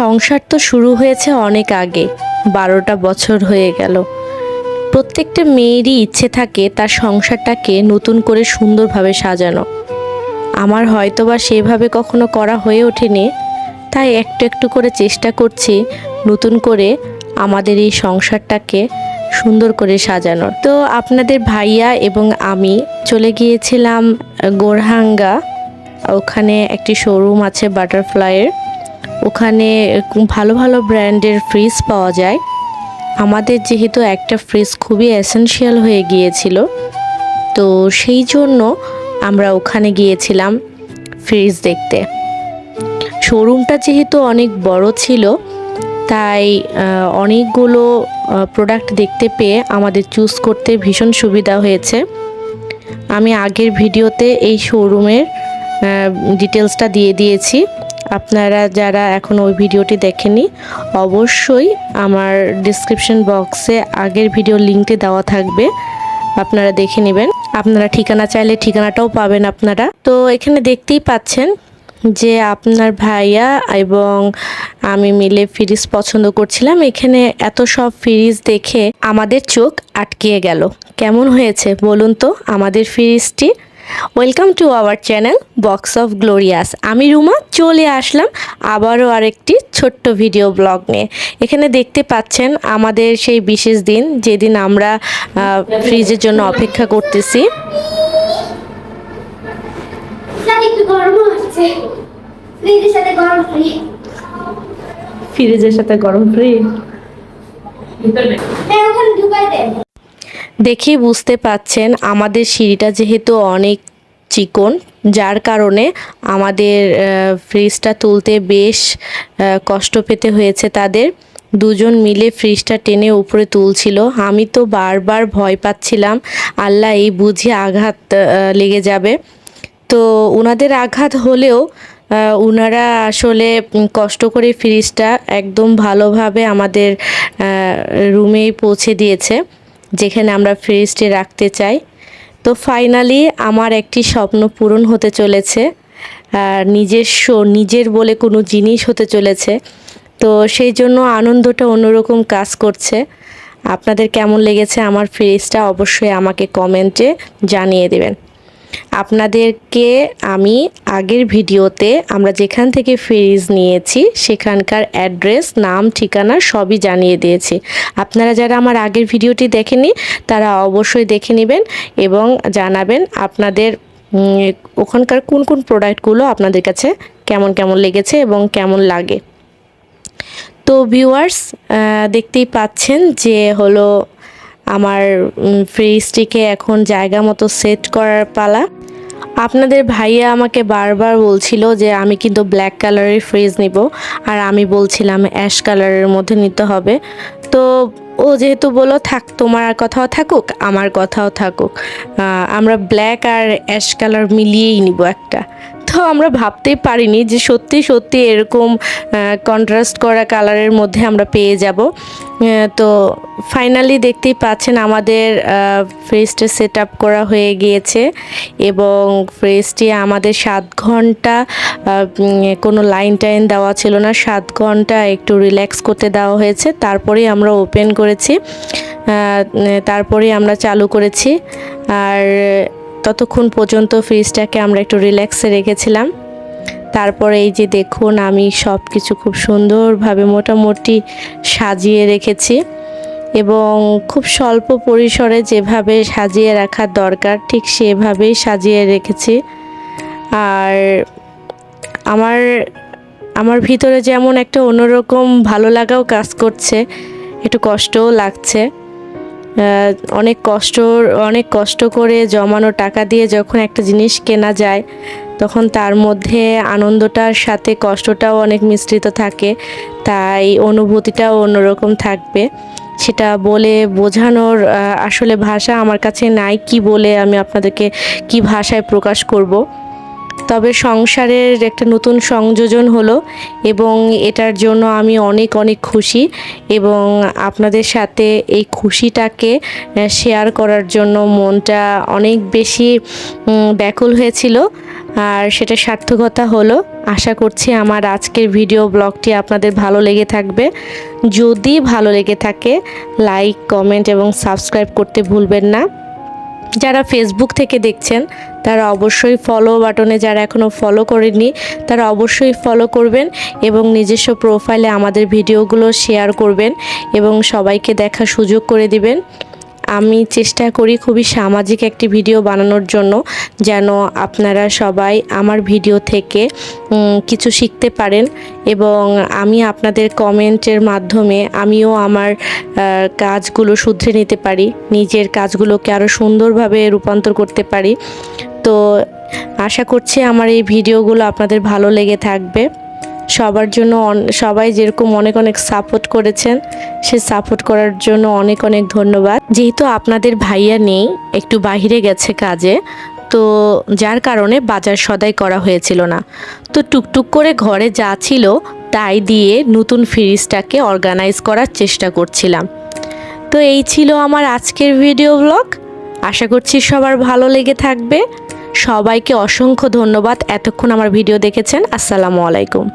সংসার তো শুরু হয়েছে অনেক আগে, বারোটা বছর হয়ে গেল। প্রত্যেকটা মেয়েরই ইচ্ছে থাকে তার সংসারটাকে নতুন করে সুন্দরভাবে সাজানো। আমার হয়তো বা সেভাবে কখনো করা হয়ে ওঠেনি, তাই একটু একটু করে চেষ্টা করছি নতুন করে আমাদের এই সংসারটাকে সুন্দর করে সাজানোর। তো আপনাদের ভাইয়া এবং আমি চলে গিয়েছিলাম গোরহাঙ্গা, ওখানে একটি শোরুম আছে বাটারফ্লাইয়ের ওখানে ভালো ভালো ব্র্যান্ডের ফ্রিজ পাওয়া যায়। আমাদের যেহেতু একটা ফ্রিজ খুবই এসেনশিয়াল হয়ে গিয়েছিল, তো সেই জন্য আমরা ওখানে গিয়েছিলাম ফ্রিজ দেখতে। শোরুমটা যেহেতু অনেক বড় ছিল, তাই অনেকগুলো প্রোডাক্ট দেখতে পেয়ে আমাদের চুজ করতে ভীষণ সুবিধা হয়েছে। আমি আগের ভিডিওতে এই শোরুমের ডিটেলসটা দিয়ে দিয়েছি। আপনারা যারা এখন ওই ভিডিওটি দেখেনি, অবশ্যই আমার ডিসক্রিপশন বক্সে আগের ভিডিও লিঙ্কটি দেওয়া থাকবে, আপনারা দেখে নেবেন। আপনারা ঠিকানা চাইলে ঠিকানাটাও পাবেন আপনারা। তো এখানে দেখতেই পাচ্ছেন যে আপনার ভাইয়া এবং আমি মিলে ফ্রিজ পছন্দ করছিলাম। এখানে এত সব ফ্রিজ দেখে আমাদের চোখ আটকিয়ে গেল। কেমন হয়েছে বলুন তো আমাদের ফ্রিজটি welcome to our channel box of glorious আমি রুমা চলে আসলাম আবারও আরেকটি ছোট্ট ভিডিও ব্লগ নিয়ে। এখানে দেখতে পাচ্ছেন আমাদের সেই বিশেষ দিন যেদিন আমরা আহ, ফ্রিজের জন্য অপেক্ষা করতেছি। ফ্রিজের সাথে গরম ফ্রি দেখে বুঝতে পাচ্ছেন আমাদের সিঁড়িটা যেহেতু অনেক চিকন, যার কারণে আমাদের ফ্রিজটা তুলতে বেশ কষ্ট পেতে হয়েছে তাদের। দুজন মিলে ফ্রিজটা টেনে উপরে তুলছিল। আমি তো বারবার ভয় পাচ্ছিলাম, আল্লাহ এই বুঝে আঘাত লেগে যাবে। তো ওনাদের আঘাত হলেও ওনারা আসলে কষ্ট করে ফ্রিজটা একদম ভালোভাবে আমাদের রুমেই পৌঁছে দিয়েছে। যেখানে আমরা ফ্রিজটি রাখতে চাই। তো ফাইনালি আমার একটি স্বপ্ন পূরণ হতে চলেছে। আর নিজস্ব, নিজের বলে কোনো জিনিস হতে চলেছে। তো সেই জন্য আনন্দটা অন্যরকম কাজ করছে। আপনাদের কেমন লেগেছে আমার ফ্রিজটা অবশ্যই আমাকে কমেন্টে জানিয়ে দেবেন। আপনাদেরকে আমি আগের ভিডিওতে আমরা যেখান থেকে ফ্রিজ নিয়েছি, সেখানকার অ্যাড্রেস, নাম, ঠিকানা সবই জানিয়ে দিয়েছি। আপনারা যারা আমার আগের ভিডিওটি দেখেনি তারা অবশ্যই দেখে নেবেন এবং জানাবেন আপনাদের ওখানকার কোন কোন প্রোডাক্টগুলো আপনাদের কাছে কেমন কেমন লেগেছে এবং কেমন লাগে। তো ভিউয়ার্স দেখতেই পাচ্ছেন যে হলো আমার ফ্রিজটিকে এখন জায়গা মতো সেট করার পালা। আপনাদের ভাইয়া আমাকে বারবার বলছিল যে আমি কিন্তু ব্ল্যাক কালারের ফ্রিজ নিব, আর আমি বলছিলাম অ্যাশ কালারের মধ্যে নিতে হবে। তো ও যেহেতু বলো থাক, তোমার আর কথাও থাকুক, আমার কথাও থাকুক। আমরা ব্ল্যাক আর অ্যাশ কালার মিলিয়েই নিব একটা। তো আমরা ভাবতেই পারিনি যে সত্যি সত্যি এরকম কন্ট্রাস্ট করা কালারের মধ্যে আমরা পেয়ে যাব। তো ফাইনালি দেখতেই পাচ্ছেন আমাদের ফ্রিজটা সেট আপ করা হয়ে গিয়েছে এবং ফ্রিজটি আমাদের সাত ঘণ্টা কোনো লাইন টাইন দেওয়া ছিল না। সাত ঘণ্টা একটু রিল্যাক্স করতে দেওয়া হয়েছে। তারপরেই আমরা ওপেন করেছি। তারপরেই আমরা চালু করেছি। আর ততক্ষণ পর্যন্ত ফ্রিজটাকে আমরা একটু রিল্যাক্সে রেখেছিলাম। তারপরে এই যে দেখুন, আমি সব কিছু খুব সুন্দরভাবে মোটামুটি সাজিয়ে রেখেছি এবং খুব স্বল্প পরিসরে যেভাবে সাজিয়ে রাখার দরকার, ঠিক সেভাবেই সাজিয়ে রেখেছি। আর আমার আমার ভিতরে যেমন একটা অন্যরকম ভালো লাগাও কাজ করছে, একটু কষ্টও লাগছে। অনেক কষ্ট অনেক কষ্ট করে জমানো টাকা দিয়ে যখন একটা জিনিস কেনা যায়, তখন তার মধ্যে আনন্দটার সাথে কষ্টটাও অনেক মিশ্রিত থাকে, তাই অনুভূতিটাও অন্যরকম থাকবে। সেটা বলে বোঝানোর আসলে ভাষা আমার কাছে নাই, কি বলে আমি আপনাদেরকে কি ভাষায় প্রকাশ করব। তবে সংসারের একটা নতুন সংযোজন হলো এবং এটার জন্য আমি অনেক অনেক খুশি এবং আপনাদের সাথে এই খুশিটাকে শেয়ার করার জন্য মনটা অনেক বেশি ব্যাকুল হয়েছিল। আর সেটা সার্থকতা হলো। আশা করছি আমার আজকের ভিডিও ব্লগটি আপনাদের ভালো লেগে থাকবে। যদি ভালো লেগে থাকে লাইক কমেন্ট এবং সাবস্ক্রাইব করতে ভুলবেন না। যারা ফেসবুক থেকে দেখছেন, তারা অবশ্যই ফলো বাটনে যারা এখনও ফলো করেননি, তারা অবশ্যই ফলো করবেন এবং নিজস্ব প্রোফাইলে আমাদের ভিডিওগুলো শেয়ার করবেন এবং সবাইকে দেখার সুযোগ করে দিবেন। আমি চেষ্টা করি খুবই সামাজিক একটি ভিডিও বানানোর জন্য যেন আপনারা সবাই আমার ভিডিও থেকে কিছু শিখতে পারেন এবং আমি আপনাদের কমেন্টের মাধ্যমে আমিও আমার কাজগুলো শুধরে নিতে পারি, নিজের কাজগুলোকে আরও সুন্দরভাবে রূপান্তর করতে পারি। তো আশা করছি আমার এই ভিডিওগুলো আপনাদের ভালো লেগে থাকবে। সবার জন্য সবাই যেরকম অনেক অনেক সাপোর্ট করেছেন, সে সাপোর্ট করার জন্য অনেক অনেক ধন্যবাদ। যেহেতু আপনাদের ভাইয়া নেই, একটু বাইরে গেছে কাজে, তো যার কারণে বাজার সদাই করা হয়েছিল না। তো টুকটুক করে ঘরে যা ছিল, তাই দিয়ে নতুন ফ্রিজটাকে অর্গানাইজ করার চেষ্টা করছিলাম। তো এই ছিল আমার আজকের ভিডিও ব্লগ আশা করছি সবার ভালো লেগে থাকবে। সবাইকে অসংখ্য ধন্যবাদ। এতক্ষণ আমার ভিডিও দেখেছেন। আসসালামু আলাইকুম।